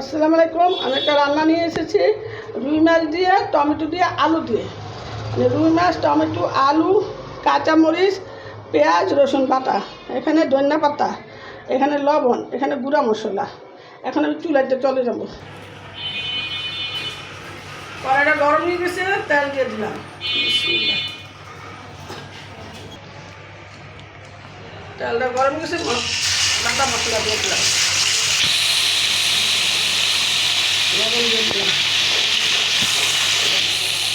আসসালামু আলাইকুম। আমি একটা রান্না নিয়ে এসেছি। রুই মাছ দিয়ে, টমেটো দিয়ে, আলু দিয়ে। মানে রুই মাছ, টমেটো, আলু, কাঁচামরিচ, পেঁয়াজ, রসুন বাটা। এখানে ধনিয়া পাতা, এখানে লবণ, এখানে গুঁড়া মশলা। এখন আমি চুলাইতে চলে যাব। কড়াইটা গরম হয়ে গেছে, তেল দিয়ে দিলাম। তেলটা গরম হয়ে গেছে বাটা মশলা দিয়ে দিলাম লবণ দিয়ে দিলাম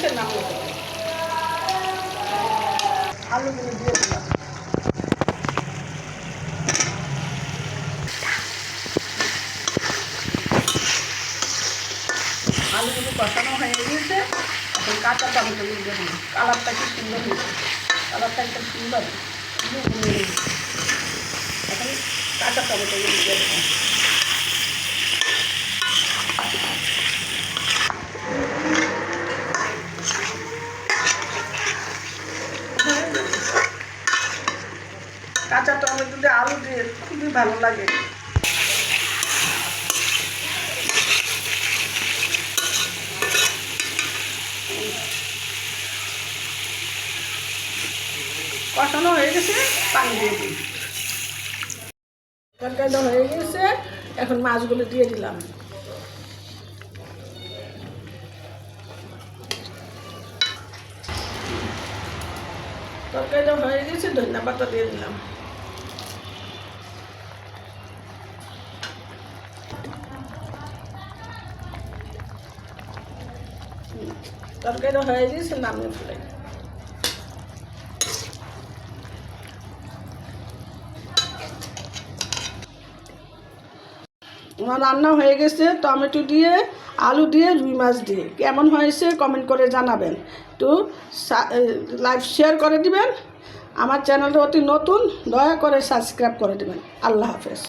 গেছে নামলো আলুগুলো দিয়ে দিলাম। আলুগুলো কষানো হয়ে গিয়েছে। এখন কাঁচা টমেটোগুলো কালারটা কি সুন্দর হয়েছে? কালারটা একদম সুন্দর। এখন কাঁচা টমেটোগুলো কাঁচা টমেটো দিয়ে আলু দিয়ে, খুবই ভালো লাগে। কষানো হয়ে গেছে, পানি দিয়ে দিই। তরকারিটা হয়ে গেছে, এখন মাছগুলো দিয়ে দিলাম। তরকারিটা হয়ে গেছে ধনিয়া পাতা দিয়ে দিলাম। তরকারিটা হয়ে গেছে নামিয়ে আমার রান্না হয়ে গেছে, টমেটো দিয়ে, আলু দিয়ে, রুই মাছ দিয়ে। কেমন হয়েছে কমেন্ট করে জানাবেন। তো লাইভ শেয়ার করে দিবেন। আমার চ্যানেলটা অতি নতুন, দয়া করে সাবস্ক্রাইব করে দেবেন। আল্লাহ হাফেজ।